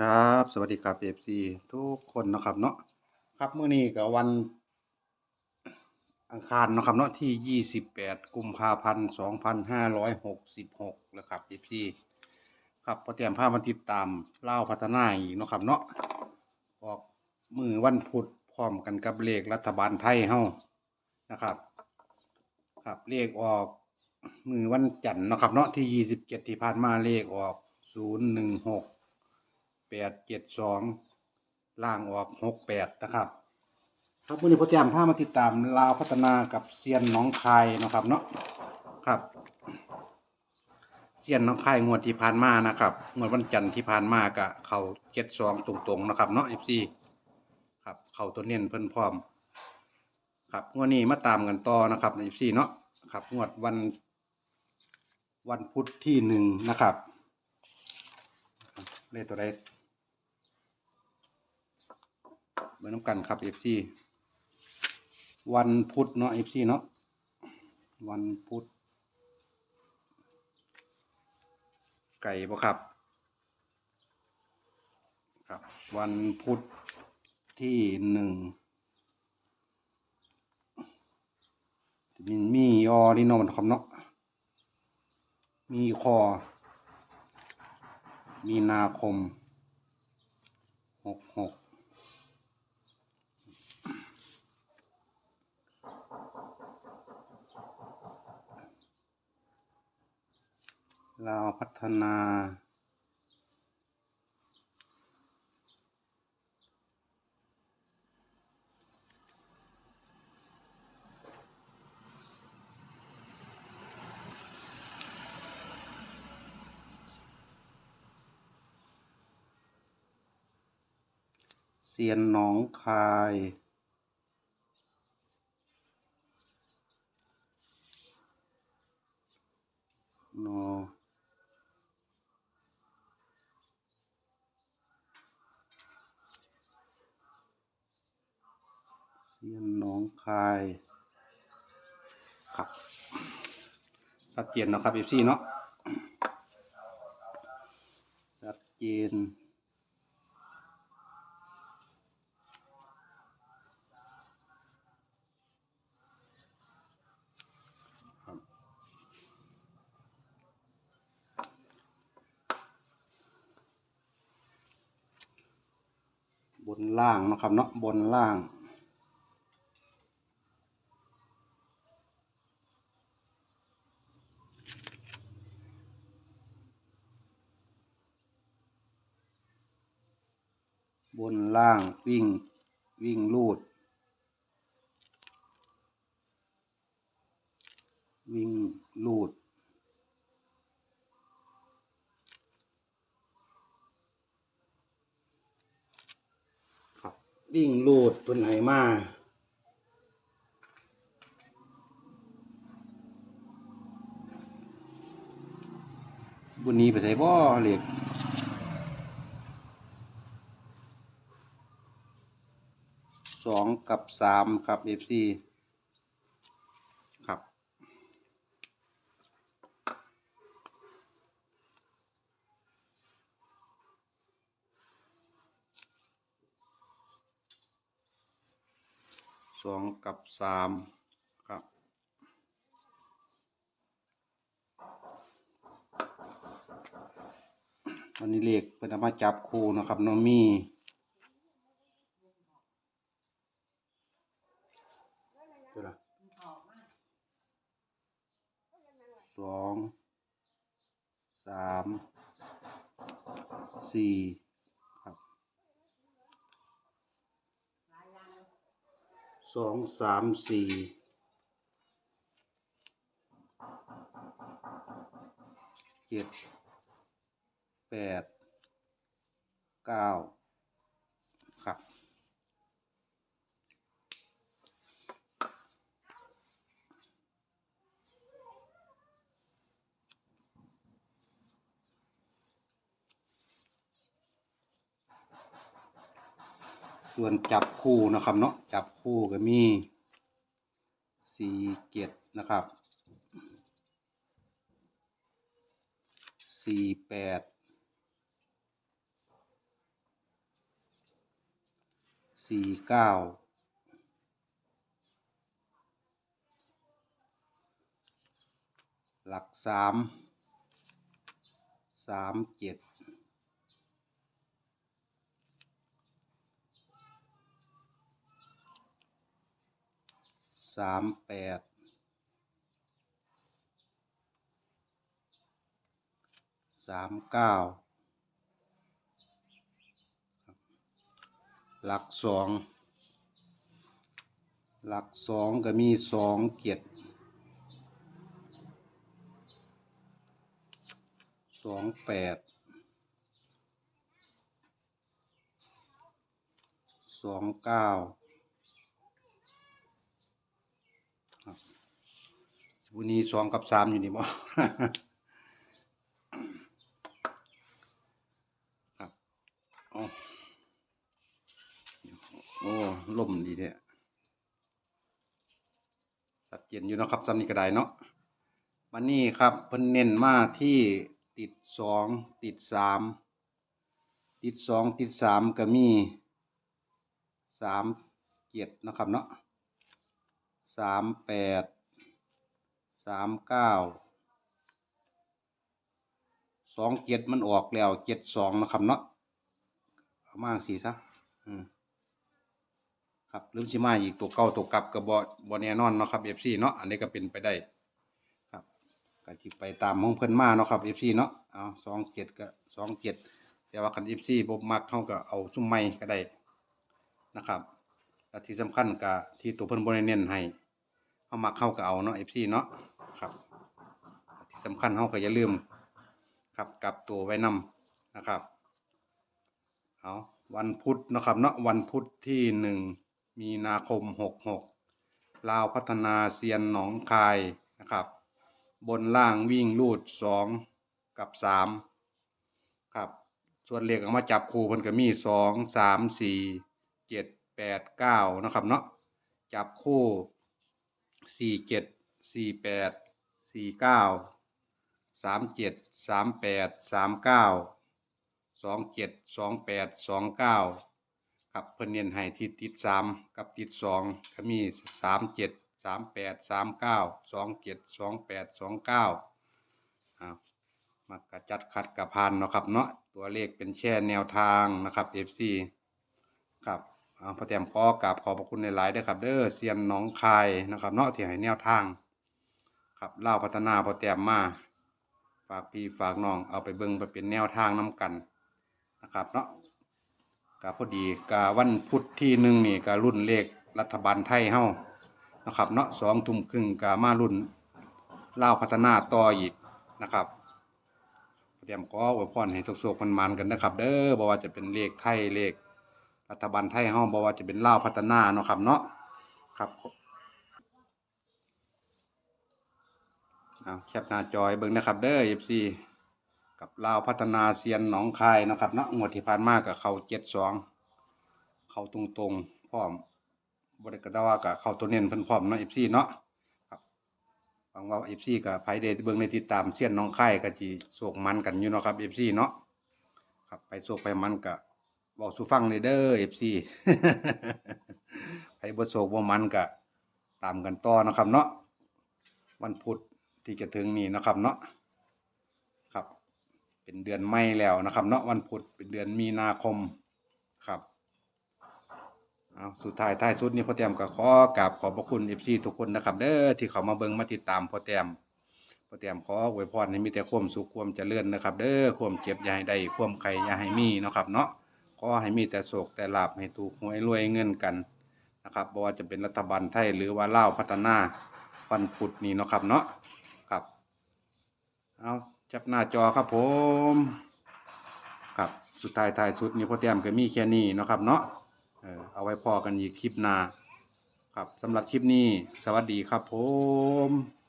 ครับ สวัสดีครับเอฟซีทุกคนนะครับเนาะครับเมื้อนี้ก็วัน อังคารนะครับเนาะที่ 28 กุมภาพันธ์2566แล้วครับเอฟซีครับพอเตรียมภาพมาติดตามเล่าพัฒนาอีกนะครับเนาะออกมือวันพุธพร้อมกันกับเลขรัฐบาลไทยเฮานะครับ ครับเลขออกมือวันจันทร์นะครับเนาะที่ 27 ที่ผ่านมาเลขออก 016 แปดเจ็ดสองล่างออกหกแปดนะครับ ครับวันนี้พ่อแจมพามาติดตามลาวพัฒนากับเซียนน้องคายนะครับเนาะครับเซียนน้องคายงวดที่ผ่านมานะครับงวดวันจันทร์ที่ผ่านมากะเขาเจ็ดสองตรงๆนะครับเนาะเอฟซีครับเขาตัวเน้นเพิ่นพร้อม ครับงวดนี้มาตามกันต่อนะครับเอฟซีเนาะครับงวดวัน วันพุธที่หนึ่งนะครับเลขตัวใด เบิ่งน้ำกันครับ FC วันพุธเนาะ FC เนาะวันพุธไก่บ่ครับ ครับ วันพุธที่หนึ่งมีมีออนี่นาะมันครับเนาะมีคอ มีนาคมหกหก ลาวพัฒนาเซียนหนองคาย นอ เซี ยนหนองคายครับชัดเจนเนาะครับเอฟซีเนาะชัดเจนครับนล่างนะครับเนาะบนล่าง บนล่างวิ่งวิ่งลูด วิ่งลูด ครับวิ่งลูดเพิ่นให้มาบุญนี้ไปใส่บ่เหล็ก สองกับสามครับ FC ครับ สองกับสามครับวันนี้เลขเป็นเอามาจับคู่นะครับน้องมี่ ตัวละ สองสามสี่ครับสองสามสี่เจ็ดแปดเก้าครับ ส่วนจับคู่นะครับเนาะจับคู่ก็มีสี่เจ็ดนะครับสี่แปดสี่เก้าหลักสามสามเจ็ด สามแปดสามเก้าหลักสองหลักสองก็มีสองเจ็ดสองแปดสองเก้าครับ วันนี้สองกับสามอยู่นี่บ่ครับโอ๋อโอ้ล่มดีแท้สัดเจนอยู่นะครับสำนีกระไดเนาะวันนี้ครับเพิ่นเน้นมาที่ติดสองติดสามติดสองติดสามก็มีสามเจ็ดนะครับเนาะสามแปด สามเก้าสองเจ็ดมันออกแล้วเจ็ดสองนะครับเนาะเอามาสีซะครับลืมสิมาอีกตัวเก่าตัวกลับกับบอบแน่นอนเนาะครับ FC เนาะอันนี้ก็เป็นไปได้ครับก็สิไปตามของเพิ่นมาเนาะครับ FC เนาะเอาสองเจ็ดก็สองเจ็ดแต่ว่าคัน FC บ่มักเข้าก็เอาซุ่มใหม่ก็ได้นะครับและที่สำคัญก็ที่ตัวเพิ่นบ่ได้เน้นให้เฮามักเข้าก็เอาเนาะ FC เนาะ ครับ ที่สำคัญเฮาก็อย่าลืม ครับกลับตัวไว้นำนะครับเอาวันพุธนะครับเนาะวันพุธที่หนึ่งมีนาคมหกหกลาวพัฒนาเซียนหนองคายนะครับ บนล่างวิ่งลูดสองกับสามครับ ส่วนเลขเอามาจับคู่พิ่นก็มีสองสามสี่เจ็ดแปดเก้านะครับเนาะจับคู่สี่เจ็ดสี่แปด สี่เก้าสามเจ็ดสามแปดสามเก้าสองเจ็ดสองแปดสองเก้าครับเพิ่นเน้นให้ที่ติดสามกับติดสองก็มีสามเจ็ดสามแปดสามเก้าสองเจ็ดสองแปดสองเก้าอ้ามากระจัดคัดกระพานเนาะครับเนาะตัวเลขเป็นแช่แนวทางนะครับ FC ครับเอาพระแต้มขอกราบขอบพระคุณในหลายๆเด้อครับ เด้อเซียนน้องคายนะครับเนาะที่ให้แนวทาง ครับเล่าวพัฒนาพอแต้มมาฝากพี่ฝากน้องเอาไปเบิ่งไปเป็นแนวทางน้กันนะครับเนาะกาพอดีกาวันพุธที่หนึ่งนี่การุ่นเลขรัฐบาลไทยเฮานะครับเนาะสองทุ่มครึ่งกามารุ่นเล่าพัฒนาต่ออีกนะครับเตรียมขออวยพรให้ทุกโศกมันมันๆกันนะครับ เด้อบ่ว่าจะเป็นเลขไทยเลขรัฐบาลไทยเฮาบ่ว่าจะเป็นเล่าพัฒนาเนาะครับเนาะครับ เอาแคปหน้าจอยเบิ่งนะครับ เด้อ FC กับลาวพัฒนาเซียนหนองคายนะครับเนาะงวดที่ผ่านมากับเขาเจ็ดสองเขาตรงตรงๆพร้อมบริกรว่ากับเขาตัวเน้นเพิ่นพร้อมเนาะ FC เนาะครับหวังว่า FC กับไผเดเบิ่งในติดตามเซียนหนองคายก็สิโศกมันกันอยู่เนาะครับ FC เนาะครับไปโศกไปมันก็เว้าสู่ฟังเลยเด้อ FC ไผบ่โศกบ่มันก็ตามกันต่อนะครับเนาะวันพุธ ที่จะถึงนี้นะครับเนาะครับ เป็นเดือนไม่แล้วนะครับเนาะวันพุธเป็นเดือนมีนาคมครับเอาสุดท้ายท้ายสุดนี้พ่อแต้มก็ขอกราบขอบพระคุณเอฟซีทุกคนนะครับ เด้อที่เขามาเบิ่งมาติดตามพ่อแต้มพ่อแต้มขออวยพรให้มีแต่ความสุขความเจริญนะครับ เด้อความเจ็บอย่าให้ได้ความไข่อย่าให้มีนะครับ เนาะขอให้มีแต่โศกแต่ลาบให้ถูกหวยรวยเงินกันนะครับบ่ว่าจะเป็นรัฐบาลไทยหรือว่าเล่าพัฒนาวันพุธนี้นะครับเนาะ เอาจับหน้าจอครับผมครับสุดท้ายท้ายสุดนี่พ่อแต้มก็มีแค่นี้เนาะครับเนาะเออเอาไว้พอกันอีกคลิปหน้าครับสำหรับคลิปนี้ สวัสดีครับผม